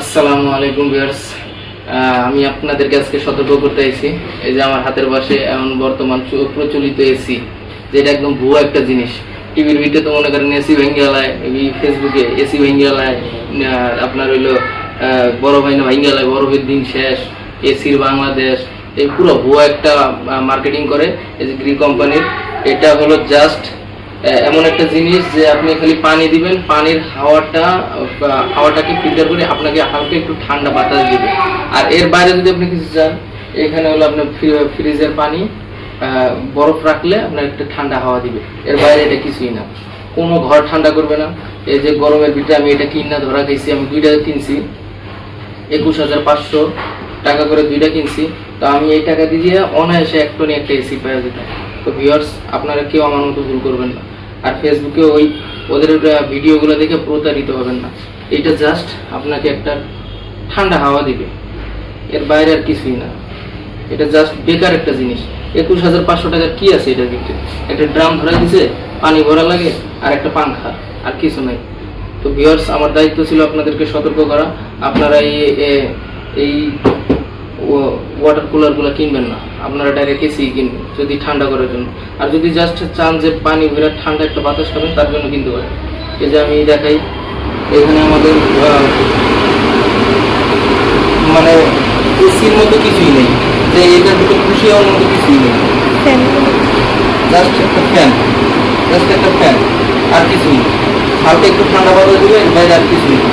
আসসালামু আলাইকুম ভিউয়ার্স। আমি আপনাদেরকে আজকে সতর্ক করতে আইছি। এই যে আমার হাতের পাশে এমন বর্তমান প্রচলিত এসি, যেটা একদম ভুয়া একটা জিনিস। টিভির ভিতরে তো মনে করেন এসি ভেঙে গেলায় ফেসবুকে এসি ভেঙে গেলায় আপনার হইল বড় ভাই না ভেঙে গেলায় ভাইয়ের দিন শেষ, এসির বাংলাদেশ, এই পুরো ভুয়া একটা মার্কেটিং করে এই যে গ্রি কোম্পানির এটা হলো জাস্ট এমন একটা জিনিস যে আপনি খালি পানি দিবেন, পানির হাওয়াটা হাওয়াটাকে ফিল্টার করে আপনাকে হালকা একটু ঠান্ডা বাতাস দিবে। আর এর বাইরে যদি আপনি কিছু চান, এখানে হলো আপনার ফ্রিজের পানি বরফ রাখলে আপনার একটা ঠান্ডা হাওয়া দিবে। এর বাইরে এটা কিছুই না। কোনো ঘর ঠান্ডা করবে না। এই যে গরমের ভিতরে আমি এটা কিনা ধরা খাইছি, আমি দুইটা কিনছি। একুশ হাজার পাঁচশো টাকা করে দুইটা কিনছি। তো আমি এই টাকা দিয়ে অনায়াসে এক টনি একটা এসি পেয়ে যেতাম। তো ভিউয়ার্স আপনারা কেউ আমার মতো ভুল করবেন না। আর ফেসবুকে ওই ওদের ভিডিওগুলো দেখে প্রতারিত হবেন না। এটা জাস্ট আপনাকে একটা ঠান্ডা হাওয়া দিবে। এর বাইরে আর কিছুই না। এটা জাস্ট বেকার একটা জিনিস। একুশ হাজার পাঁচশো টাকার কি আছে এটার ভিতরে একটা ড্রাম ধরা দিছে, পানি ভরা লাগে, আর একটা পাংখা আর কিছু নাই। তো ভিউয়ার্স আমার দায়িত্ব ছিল আপনাদেরকে সতর্ক করা। আপনারা এই এই ওয়াটার কুলার কুলারগুলো কিনবেন না। আপনারা ডাইরেক্ট এসি কিনবেন যদি ঠান্ডা করার জন্য। আর যদি জাস্ট চান যে পানি ভরে ঠান্ডা একটা বাতাস খাবেন তার জন্য কিনতে পারেন। এই যে আমি দেখাই এখানে আমাদের মানে এসির মতো কিছুই নেই। যে এটার ভিতরে খুশি হওয়ার মতো কিছুই নেই। জাস্ট একটা ফ্যান জাস্ট একটা ফ্যান আর কিছুই হালকা একটু ঠান্ডা বাতাস দিবে এর বাইরে আর কিছুই না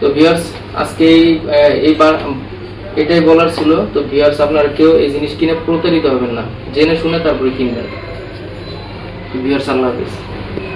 তো ভিউয়ার্স আজকে এইবার এটাই বলার ছিল। তো ভিউয়ার্স আপনারা কেউ এই জিনিস কিনে প্রতারিত হবেন না। জেনে শুনে তারপরে কিনবেন। ভিউয়ার্স আল্লাহ হাফিজ।